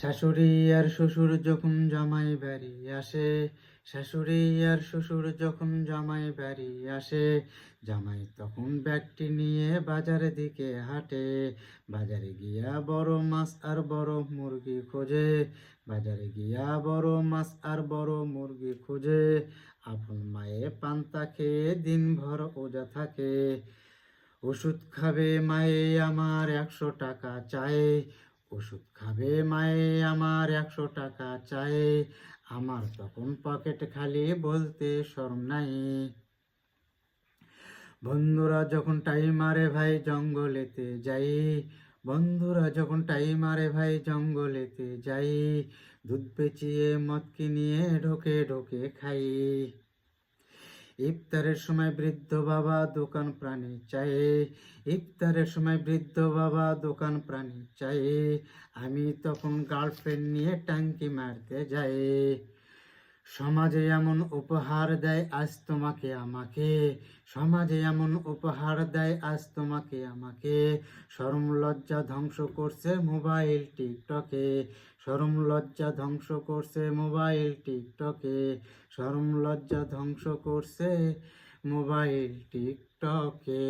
শাশুড়ি আর শ্বশুর যখন জামাই বাড়ি আসে, শাশুড়ি আর শ্বশুর যখন জামাই বাড়ি আসে, জামাই তখন ব্যাগটি নিয়ে বাজারের দিকে হাঁটে। বাজারে গিয়া বড় মাছ আর বড় মুরগি খোঁজে। বাজারে গিয়া বড় মাছ আর বড় মুরগি খোঁজে। আপন মায়ে পান্তা খেয়ে দিনভর ওজা থাকে। ওষুধ খাবে মায়ে, আমার একশো টাকা চায়। ওষুধ খাবে মায়ে, আমার একশো টাকা চায়। আমার তখন পকেট খালি বলতে শরম নাই। বন্ধুরা, যখন টাইম মারে ভাই জঙ্গলেতে যাই, বন্ধুরা, যখন টাইম মারে ভাই জঙ্গলেতে যাই, দুধ বেচিয়ে মদ কিনিয়ে ঢোকে ঢোকে খাই। ইফতারের সময় বৃদ্ধ বাবা, দোকান প্রাণী চাই। ইফতারের সময় বৃদ্ধ বাবা, দোকান প্রাণী চাই। আমি তখন গার্লফ্রেন্ড নিয়ে ট্যাঙ্কি মারতে যাই। সমাজে এমন উপহার দেয় আজ তোমাকে আমাকে। সমাজে এমন উপহার দেয় আজ তোমাকে আমাকে। শরম লজ্জা ধ্বংস করছে মোবাইল, টিকটকে। শরম লজ্জা ধ্বংস করছে মোবাইল, টিকটকে। শরম লজ্জা ধ্বংস করছে মোবাইল, টিকটকে।